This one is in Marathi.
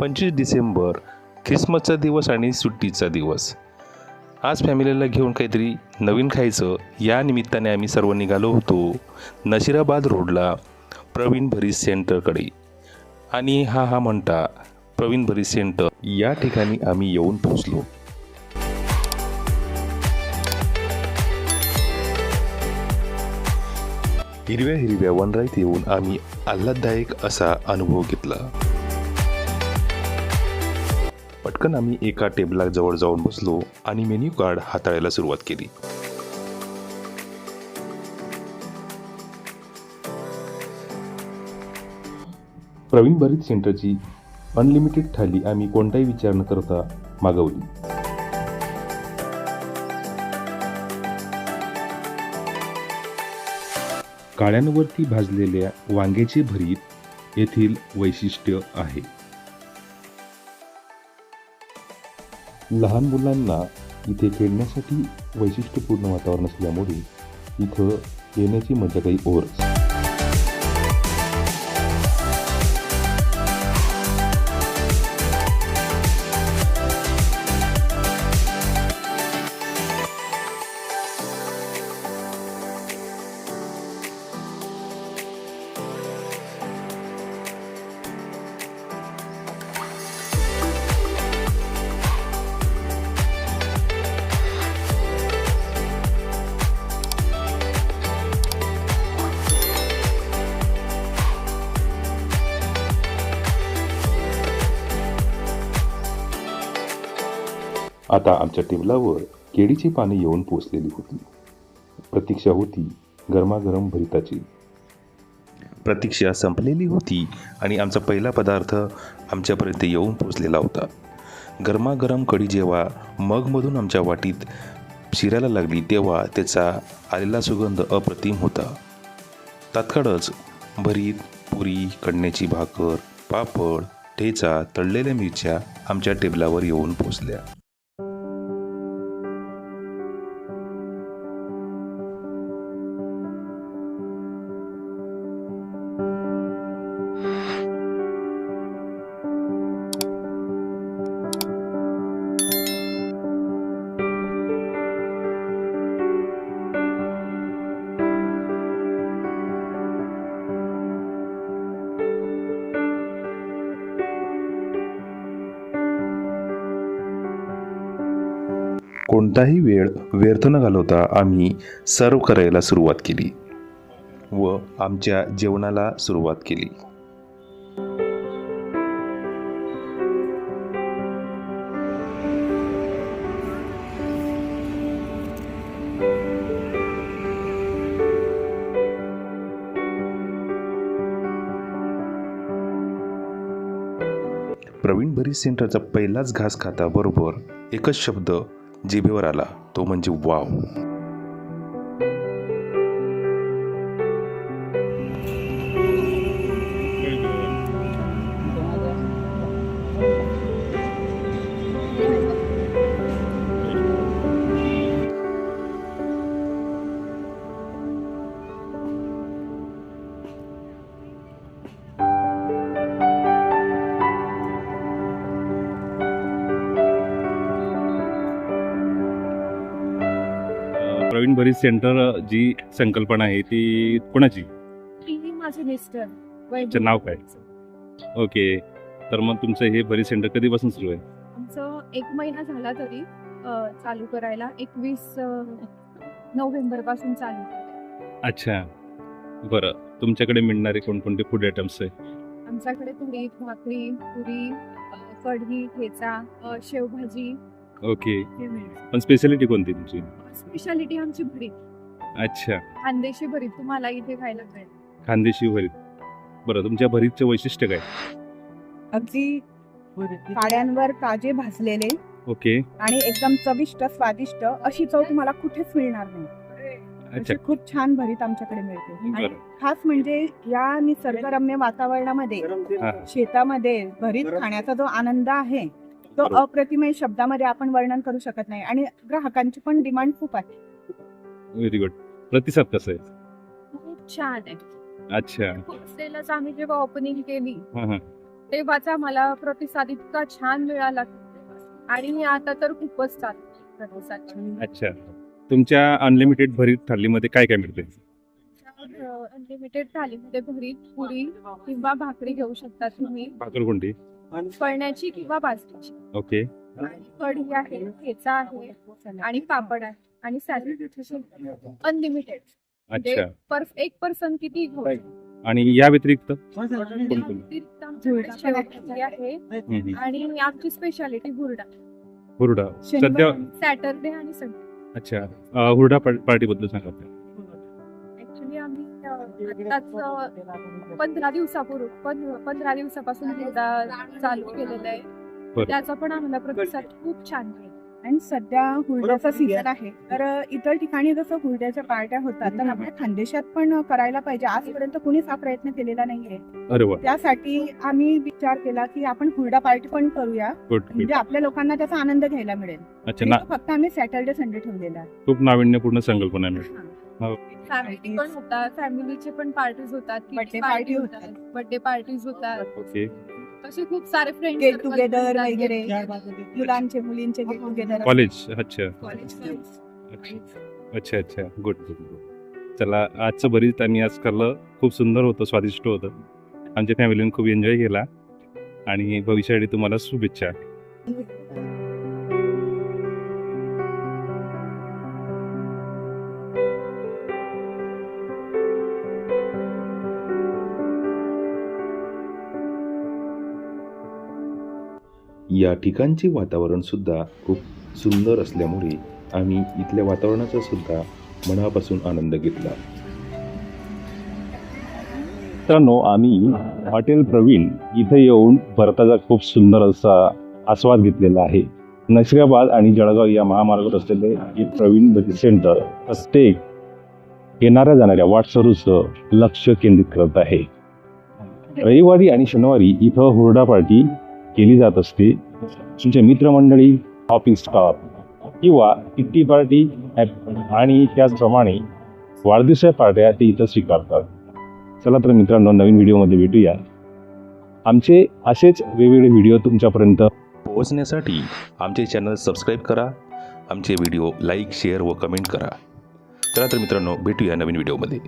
पंचवीस डिसेंबर ख्रिसमसचा दिवस आणि सुट्टीचा दिवस. आज फॅमिलीला घेऊन काहीतरी नवीन खायचं या निमित्ताने आम्ही सर्व निघालो होतो नशिराबाद रोडला प्रवीण भरीस सेंटरकडे. आणि हा हा म्हणता प्रवीण भरीस सेंटर. या ठिकाणी आम्ही येऊन पोचलो हिरव्या हिरव्या वनराईत येऊन आम्ही आल्हाददायक असा अनुभव घेतला. पटकन आम्ही एका टेबला जवळ जाऊन बसलो आणि मेन्यू कार्ड हाताळायला सुरुवात केली. प्रवीण भरीत सेंटरची अनलिमिटेड थाली आम्ही कोणताही विचार न करता मागवली. काळ्यांवरती भाजलेल्या वांग्याचे भरीत येथील वैशिष्ट्य आहे. लहान मुलांना इथे खेळण्यासाठी वैशिष्ट्यपूर्ण वातावरण असल्यामुळे इथं येण्याची मजा काही ओरच. आता आमच्या टेबलावर केळीची पाने येऊन पोचलेली होती. प्रतीक्षा होती गरमागरम भरिताची. प्रतीक्षा संपलेली होती आणि आमचा पहिला पदार्थ आमच्यापर्यंत येऊन पोचलेला होता. गरमागरम कढी जेव्हा मगमधून आमच्या वाटीत शिरायला लागली तेव्हा त्याचा आलेला सुगंध अप्रतिम होता. तात्काळच भरीत पुरी कणण्याची भाकर पापड ठेचा तळलेल्या मिरच्या आमच्या टेबलावर येऊन पोचल्या. कोणताही वेळ व्यर्थ न घालवता आम्ही सर्व करायला सुरुवात केली व आमच्या जेवणाला सुरुवात केली. प्रवीण भरी सेंटरचा पहिलाच घास खाता बरोबर एकच शब्द जिभेवर आला. तो म्हणजे वाव. भरीत सेंटर जी संकल्पना आहे ती कोणाची? माझे मिस्टर नाव काय? ओके. तर मग तुमचं हे भरीत सेंटर कधीपासून सुरू आहे? आमचं एक महिना झाला तरी अ, चालू करायला. एकवीस नोव्हेंबरपासून चालू. अच्छा. बरं. तुमच्याकडे मिळणारे कोणकोणते फूड आयटम्स आहे? आमच्याकडे पुरी भाकरी पुरी अ, कढी ठेचा अ, शेवभाजी ओके. पण स्पेशालिटी कोणती तुमची? स्पेशालिटी आमची भरीत. अच्छा. खानदेशी भरीत. तुम्हाला इथे खायला मिळेल. खानदेशी भरीत. बरं तुमच्या भरीतचं वैशिष्ट्य काय? अगदी काड्यांवर ताजे भाजलेले ओके. आणि एकदम चविष्ट स्वादिष्ट अशी चव तुम्हाला कुठेच मिळणार नाही. अच्छा. अशी खूप छान भरीत आमच्याकडे मिळते. आणि बरं. खास म्हणजे या निसर्गरम्य वातावरणामध्ये हा. शेतामध्ये भरीत खाण्याचा जो आनंद आहे तो बरोबर. अप्रतिम आहे. शब्दामध्ये आपण वर्णन करू शकत नाही. आणि ग्राहकांची पण डिमांड खूप आहे. व्हेरी गुड प्रतिसाद कसं आहे? खूप छान आहे. अच्छा. होलसेलच आम्ही जेव्हा ओपनिंग केली हां हां. तेव्हाचा मला प्रतिसाद इतका छान मिळाला. आणि आता तर खूपच चालू प्रतिसाद छान. अच्छा. तुमच्या अनलिमिटेड भरीत थालीमध्ये काय काय मिळते अनलिमिटेड थालीमध्ये भरीत पुरी किंवा भाकरी घेऊ शकता तुम्ही. भाकर कोणती फळण्याची किंवा बाजरीची. ओके. आणि कढी आहे ठेचा आहे आणि पापड आहे आणि सॅलड अनलिमिटेड अच्छा. पर एक पर्सन किती घेऊ आणि या व्यतिरिक्त? व्यतिरिक्त आमच्याकडे शेवभाजी आहे. हम्म. आणि आमची स्पेशालिटी हुरडा. हुरडा. सध्या सॅटरडे आणि संडे अच्छा. अं, हुरडा पार्टी बद्दल सांगा. आम्ही पंधरा दिवसापूर्वी पंध- पंधरा दिवसापासून हुरडा चालू केलेला आहे. त्याचा पण आम्हाला प्रतिसाद खूप छान मिळेल आणि सध्या हुरड्याचा सीझन आहे. तर इतर ठिकाणी जसं हुरड्याच्या पार्ट्या होतात तर आपल्या खानदेशात पण करायला पाहिजे. आजपर्यंत कुणीच हा प्रयत्न केलेला नाहीये. त्यासाठी आम्ही विचार केला की आपण हुरडा पार्टी पण करूया. म्हणजे आपल्या लोकांना त्याचा आनंद घ्यायला मिळेल. फक्त आम्ही सॅटर्डे संडे ठेवलेला आहे. खूप नाविन्यपूर्ण संकल्पना आहे. फॅमिली पण होतात फॅमिलीचे पण पार्टीज होतात Birthday party होतात. बर्थडे पार्टीज होतात. ओके. असे खूप सारे फ्रेंड गेट टुगेदर वगैरे. मुलांचे मुलींचे गेट टुगेदर कॉलेज अच्छा. कॉलेज अच्छा. अच्छा गुड गुड गुड चला आजचं भरीत आम्ही आज खाल्लं खूप सुंदर होतं स्वादिष्ट होतं. आमच्या फॅमिलीने खूप एन्जॉय केला. आणि भविष्यासाठी तुम्हाला शुभेच्छा. या ठिकाणचे वातावरण सुद्धा खूप सुंदर असल्यामुळे आम्ही इथल्या वातावरणाचा सुद्धा मनापासून आनंद घेतला. मित्रांनो आम्ही हॉटेल प्रवीण इथे येऊन भारताचा खूप सुंदर असा आस्वाद घेतलेला आहे. नशिराबाद आणि जळगाव या महामार्गावर असलेले हे प्रवीण सेंटर प्रत्येक येणाऱ्या जाणाऱ्या वाटसरूचं लक्ष केंद्रित करत आहे. रविवारी आणि शनिवारी इथं हुरडा पार्टी केली जात असते. तुमच्या मित्रमंडळी ऑफिस स्टॉप किंवा किट्टी पार्टी आणि त्याचप्रमाणे वाढदिवसा पार्ट्या ते इथं स्वीकारतात. चला तर मित्रांनो नवीन व्हिडिओमध्ये भेटूया. आमचे असेच वेगवेगळे व्हिडिओ तुमच्यापर्यंत पोहोचण्यासाठी आमचे चॅनल सबस्क्राईब करा. आमचे व्हिडिओ लाईक शेअर व कमेंट करा. चला तर मित्रांनो भेटूया नवीन व्हिडिओमध्ये.